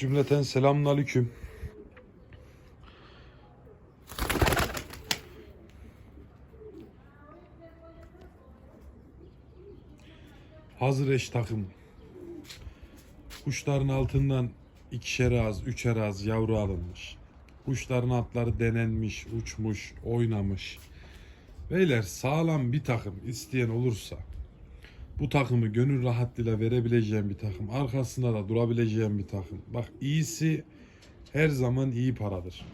Cümleten selamun aleyküm. Hazır eş takım. Kuşların altından ikişer az, üçer az yavru alınmış. Kuşların altları denenmiş, uçmuş, oynamış. Beyler sağlam bir takım isteyen olursa bu takımı gönül rahatlığıyla verebileceğim bir takım. Arkasında da durabileceğim bir takım. Bak iyisi her zaman iyi paradır.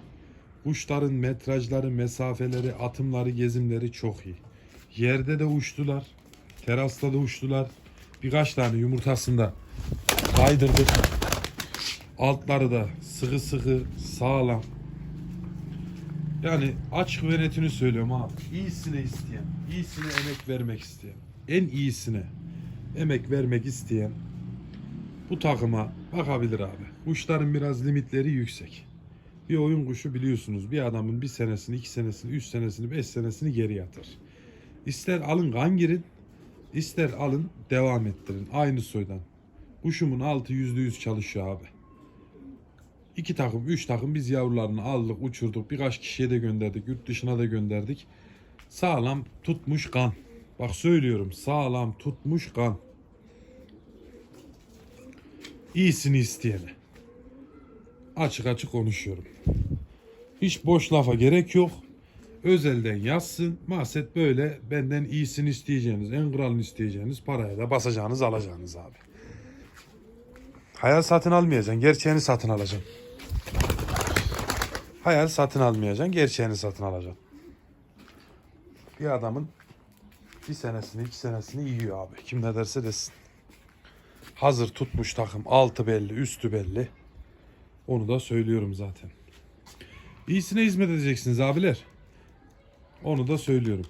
Kuşların metrajları, mesafeleri, atımları, gezimleri çok iyi. Yerde de uçtular. Terasta da uçtular. Birkaç tane yumurtasında kaydırdık. Altları da sıkı sıkı sağlam. Yani açık ve netini söylüyorum abi. İyisine isteyen, iyisine emek vermek isteyen, en iyisine emek vermek isteyen bu takıma bakabilir abi. Kuşların biraz limitleri yüksek. Bir oyun kuşu biliyorsunuz bir adamın bir senesini, iki senesini, üç senesini, beş senesini geri atar. İster alın kan girin, ister alın devam ettirin aynı soydan. Kuşumun altı yüzde yüz çalışıyor abi. İki takım, üç takım biz yavrularını aldık, uçurduk. Birkaç kişiye de gönderdik, yurt dışına da gönderdik. Sağlam tutmuş kan. Bak söylüyorum sağlam tutmuş kan. İyisini isteyene. Açık açık konuşuyorum. Hiç boş lafa gerek yok. Özelden yazsın. Mahset böyle benden iyisini isteyeceğiniz, en kralını isteyeceğiniz paraya da basacağınız alacağınız abi. Hayal satın almayacaksın. Gerçeğini satın alacaksın. Hayal satın almayacaksın. Gerçeğini satın alacaksın. Bir adamın bir senesini iki senesini yiyor abi. Kim ne derse desin. Hazır tutmuş takım. Altı belli, üstü belli. Onu da söylüyorum zaten. İyisine hizmet edeceksiniz abiler. Onu da söylüyorum.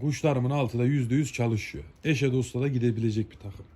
Kuşlarımın altı da yüzde yüz çalışıyor. Eşe dosta da gidebilecek bir takım.